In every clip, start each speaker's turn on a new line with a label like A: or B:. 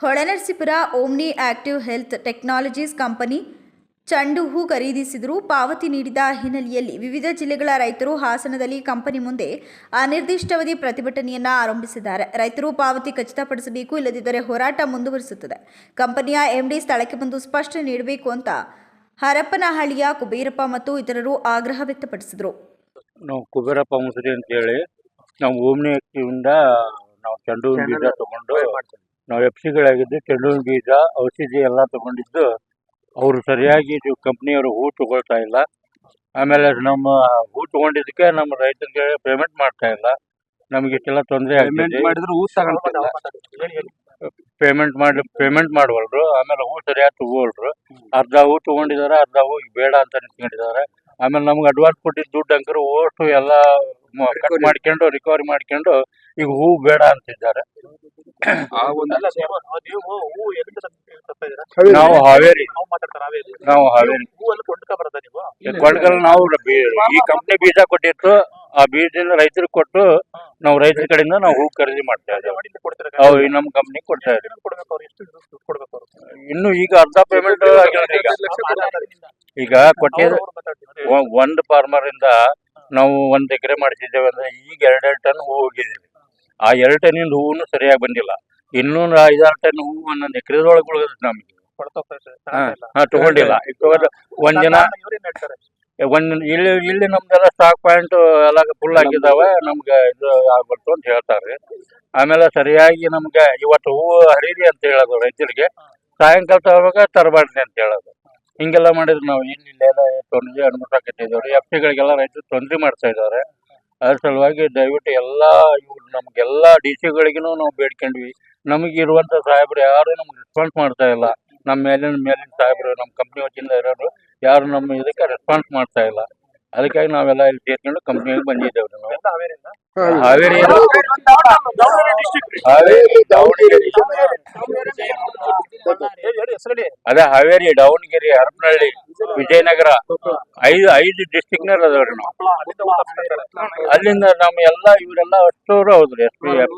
A: Holenarasipura Omni Active Health Technologies company ಚಂಡು ಹೂ ಖರೀದಿಸಿದರೂ ಪಾವತಿ ನೀಡಿದ ಹಿನ್ನೆಲೆಯಲ್ಲಿ ವಿವಿಧ ಜಿಲ್ಲೆಗಳ ರೈತರು ಹಾಸನದಲ್ಲಿ ಕಂಪನಿ ಮುಂದೆ ಅನಿರ್ದಿಷ್ಟಾವಧಿ ಪ್ರತಿಭಟನೆಯನ್ನು ಆರಂಭಿಸಿದ್ದಾರೆ. ರೈತರು ಪಾವತಿ ಖಚಿತಪಡಿಸಬೇಕು ಇಲ್ಲದಿದ್ದರೆ ಹೋರಾಟ ಮುಂದುವರಿಸುತ್ತದೆ. ಕಂಪನಿಯ ಎಂಡಿ ಸ್ಥಳಕ್ಕೆ ಬಂದು ಸ್ಪಷ್ಟನೆ ನೀಡಬೇಕು ಅಂತ ಹರಪ್ಪನಹಳ್ಳಿಯ ಕುಬೇರಪ್ಪ ಮತ್ತು ಇತರರು ಆಗ್ರಹ ವ್ಯಕ್ತಪಡಿಸಿದರು.
B: ನಾವು ಕುಬೇರಪ್ಪ ಮುಸುರಿ ಅಂತೇಳಿ ನಾವು ಓಮ್ನಿ ಇಂದ ನಾವು ಚಂಡು ಹೂವಿನ ಬೀಜ ತಗೊಂಡು ನಾವು ಎಫ್ ಸಿಗಳಾಗಿದ್ದು ಚೆಂಡು ಹೂವಿನ ಬೀಜ ಔಷಧಿ ಎಲ್ಲ ತಗೊಂಡಿದ್ದು ಅವರು ಸರಿಯಾಗಿ ಇದು ಕಂಪ್ನಿಯವರು ಹೂ ತಗೊಳ್ತಾ ಇಲ್ಲ. ಆಮೇಲೆ ನಮ್ಮ ಹೂ ತಗೊಂಡಿದ್ದಕ್ಕೆ ನಮ್ಮ ರೈತರಿಗೆ ಪೇಮೆಂಟ್ ಮಾಡ್ತಾ ಇಲ್ಲ. ನಮಗೆ ಇಷ್ಟೆಲ್ಲ ತೊಂದರೆ
C: ಪೇಮೆಂಟ್ ಮಾಡಿದ್ರು ಹೂ ತಗೊಂತಿಲ್ಲ
B: ಪೇಮೆಂಟ್ ಮಾಡಿ ಪೇಮೆಂಟ್ ಮಾಡುವಲ್ರು. ಆಮೇಲೆ ಹೂ ಸರಿಯಾಗಿ ತಗೋಲ್ರು ಅರ್ಧ ಹೂ ತಗೊಂಡಿದ್ದಾರೆ ಅರ್ಧ ಹೂ ಬೇಡ ಅಂತ ನಿಂತ್ಕೊಂಡಿದ್ದಾರೆ. ಆಮೇಲೆ ನಮ್ಗೆ ಅಡ್ವಾನ್ಸ್ ಕೊಟ್ಟಿದ್ದ ದುಡ್ಡು ಅಂಕರು ಓಸ್ಟ್ ಎಲ್ಲ ಕಟ್ ಮಾಡ್ಕೊಂಡು ರಿಕವರಿ ಮಾಡ್ಕೊಂಡು ಈಗ ಹೂ ಬೇಡ ಅಂತಿದ್ದಾರೆ.
D: ನೀವು
B: ಹಾವೇರಿ.
D: ನಾವು ಮಾತಾಡ್ತಾರೆ ಹಾವೇರಿ.
B: ನಾವು ಹಾವೇರಿ.
D: ಹೂ ಎಲ್ಲ ಕೊಂಡ್ಕ ಬರೋದಾ ನೀವು?
B: ಕೊಂಡ್ಗಲ್ ನಾವು ಈ ಕಂಪ್ನಿ ಬೀಜ ಕೊಟ್ಟಿತ್ತು. ಆ ಬೀಜದಿಂದ ರೈತರಿಗೆ ಕೊಟ್ಟು ನಾವು ರೈತರ ಕಡೆಯಿಂದ ನಾವು ಹೂ ಖರೀದಿ ಮಾಡ್ತಾ ಇದ್ದೇವೆ. ನಮ್ ಕಂಪ್ನಿ ಕೊಡ್ತಾ ಇದ್ದೀವಿ
D: ಕೊಡ್ಬೇಕು ಅವ್ರು? ಎಷ್ಟು ಕೊಡ್ಬೇಕು
B: ಇನ್ನು ಈಗ ಅರ್ಧ ಪೇಮೆಂಟ್ ಈಗ.
D: ಅವ್ರು
B: ಒಂದು ಫಾರ್ಮರ್ ಇಂದ ನಾವು ಒಂದ್ ಎಕರೆ ಮಾಡಿಸಿದ್ದೇವೆ ಅಂದ್ರೆ ಈಗ ಎರಡೆರಡು ಟನ್ ಹೂ ಹೋಗಿದ್ದೀವಿ ಆ ಎರಡು ಟನ್ನಿಂದ ಹೂವು ಸರಿಯಾಗಿ ಬಂದಿಲ್ಲ. ಇನ್ನೊಂದು ಐದಾರು ಟನ್ ಹೂವು ಒಂದೊಂದು ಎಕರೆದೊಳಗೆ ಉಳಿದ ನಮಗೆ. ಹಾ ತಗೊಂಡಿಲ್ಲ. ಒಂದ್ ದಿನ ಒಂದ್ ಇಲ್ಲಿ ಇಲ್ಲಿ ನಮ್ದೆಲ್ಲ ಸ್ಟಾಕ್ ಪಾಯಿಂಟ್ ಎಲ್ಲ ಫುಲ್ ಆಗಿದಾವೆ. ನಮ್ಗೆ ಇದು ಆಗ್ಬಾರ್ದು ಅಂತ ಹೇಳ್ತಾರೆ. ಆಮೇಲೆ ಸರಿಯಾಗಿ ನಮ್ಗೆ ಇವತ್ತು ಹೂವು ಹರಿದಿ ಅಂತ ಹೇಳೋದು ರೈತರಿಗೆ. ಸಾಯಂಕಾಲ ತರುವಾಗ ತರಬಾರ್ದು ಅಂತ ಹೇಳೋದು. ಹಿಂಗೆಲ್ಲ ಮಾಡಿದ್ರು ನಾವು ಇಲ್ಲಿ ಇಲ್ಲೆಲ್ಲ ತೊಂದರೆ ಅನುಮತಿದ್ದೇವೆ ಎಫ್ ಸಿಗಳಿಗೆಲ್ಲ ರೈತರು ತೊಂದರೆ ಮಾಡ್ತಾ ಇದ್ದಾರೆ ಅದ್ರ ಸಲುವಾಗಿ ದಯವಿಟ್ಟು ಎಲ್ಲ ಇವ್ರು ನಮ್ಗೆಲ್ಲ ಡಿ ಸಿಗಳಿಗೂ ನಾವು ಬೇಡ್ಕೊಂಡ್ವಿ. ನಮಗೆ ಇರುವಂತ ಸಾಹೇಬ್ರು ಯಾರು ನಮ್ಗೆ ರೆಸ್ಪಾನ್ಸ್ ಮಾಡ್ತಾ ಇಲ್ಲ. ನಮ್ಮ ಮೇಲಿನ ಮೇಲಿನ ಸಾಹೇಬ್ರು ನಮ್ಮ ಕಂಪ್ನಿ ವತಿಯಿಂದ ಇರೋರು ಯಾರು ನಮ್ಮ ಇದಕ್ಕೆ ರೆಸ್ಪಾನ್ಸ್ ಮಾಡ್ತಾ ಇಲ್ಲ. ಅದಕ್ಕಾಗಿ ನಾವೆಲ್ಲ ಇಲ್ಲಿ ಸೇರ್ಕೊಂಡು ಕಂಪ್ನಿಗೆ ಬಂದಿದ್ದೇವೆ. ನಾವು ಹಾವೇರಿ. ಹಾವೇರಿ ದಾವಣಗೆರೆ
D: ಹೇಳಿ ಹೇಳಿ ಹೆಸರಲ್ಲಿ
B: ಅದೇ ಹಾವೇರಿ ದಾವಣಗೆರೆ ಹರಪನಹಳ್ಳಿ ವಿಜಯನಗರ ಐದು ಐದು ಡಿಸ್ಟಿಕ್ನರ್ ಅದಾವ್ರಿ ನಾವು.
D: ಅಲ್ಲಿಂದ
B: ನಮ್ಮ ಎಲ್ಲ ಇವರೆಲ್ಲ ಅಷ್ಟೋರು ಹೌದ್ರಿ ಎಸ್ ಪಿ ಎಫ್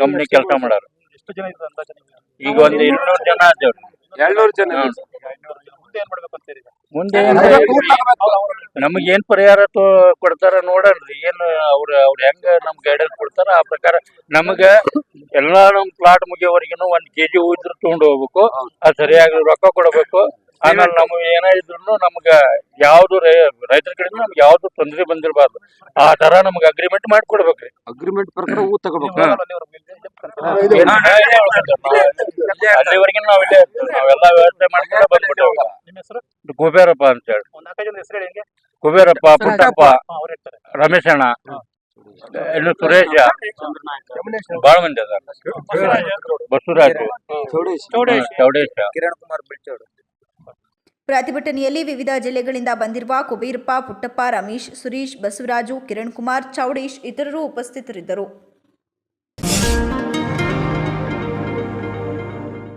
B: ಕಂಪ್ನಿ ಕೆಲಸ ಮಾಡೋರು.
D: ಎಷ್ಟು ಜನ ಇದ್ರು ಅಂದಾಜು
B: ಈಗ ಒಂದು ಇನ್ನೂರು ಜನ ಅದೇವ್ರಿ
C: ಎರಡ್ನೂರು ಜನ.
D: ಮುಂದೆ ಏನ್ ಮಾಡ್ಬೇಕು ಅಂತೀರಿ ಈಗ?
B: ಮುಂದೆ ನಮಗೆ ಏನ್ ಪರಿಹಾರ ಕೊಡ್ತಾರ ನೋಡನ್ರಿ ಏನ್ ಅವ್ರ ಅವ್ರ ಹೆಂಗ ನಮ್ ಗೈಡೆನ್ಸ್ ಕೊಡ್ತಾರ? ಆ ಪ್ರಕಾರ ನಮಗ ಎಲ್ಲಾ ನಮ್ ಪ್ಲಾಟ್ ಮುಗಿಯೋವರೆಗೂ ಒಂದ್ ಕೆಜಿ ಹೂ ಇದ್ರು ತಗೊಂಡ್ ಹೋಗ್ಬೇಕು. ಅದ್ ಸರಿಯಾಗಿ ರೊಕ್ಕ ಕೊಡ್ಬೇಕು. ಆಮೇಲೆ ನಮ್ ಏನ ಇದ್ರು ನಮ್ಗ ಯಾವ್ದು ರೈ- ರೈತರ ಕಡೆ ನಮ್ಗೆ ಯಾವ್ದು ತೊಂದರೆ ಬಂದಿರಬಾರ್ದು. ಆ ತರ ನಮ್ಗೆ ಅಗ್ರಿಮೆಂಟ್ ಮಾಡ್ಕೊಡ್ಬೇಕ್ರಿ
C: ಅಗ್ರಿಮೆಂಟ್ ಪ್ರಕಾರ ಹೂ ತಗೋಬೇಕು.
D: ಹೋಗಲ್ಲ ನೀವು ಅವ್ರ ಮೇಲೆ ಜಪ್ಪ್ ಅಂತೀರಾ?
B: ಅಲ್ಲಿವರೆಗೂ ನಾವ್ ಇಲ್ಲೇ ಇರ್ತೀವಿ. ವ್ಯವಸ್ಥೆ ಮಾಡ್ಕೊಂಡು ಬಂದ್ಬಿಟ್ಟು
D: ನಿಮ್ಮ ಹೆಸರು?
B: ಕುಬೇರಪ್ಪ ಅಂತ ಹೇಳಿ. ಕುಬೇರಪ್ಪ ಪುಟ್ಟಪ್ಪ ರಮೇಶಣ್ಣ ಇನ್ನು ಸುರೇಶ ಬಾಳ ಮಂದಿ ಅದಾರ. ಬಸವರಾಜ್ ಚೌಡೇಶ.
A: ಪ್ರತಿಭಟನೆಯಲ್ಲಿ ವಿವಿಧ ಜಿಲ್ಲೆಗಳಿಂದ ಬಂದಿರುವ ಕುಬೇರಪ್ಪ ಪುಟ್ಟಪ್ಪ ರಮೇಶ್ ಸುರೇಶ್ ಬಸವರಾಜು ಕಿರಣ್ ಕುಮಾರ್ ಚೌಡೇಶ್ ಇತರರು ಉಪಸ್ಥಿತರಿದ್ದರು.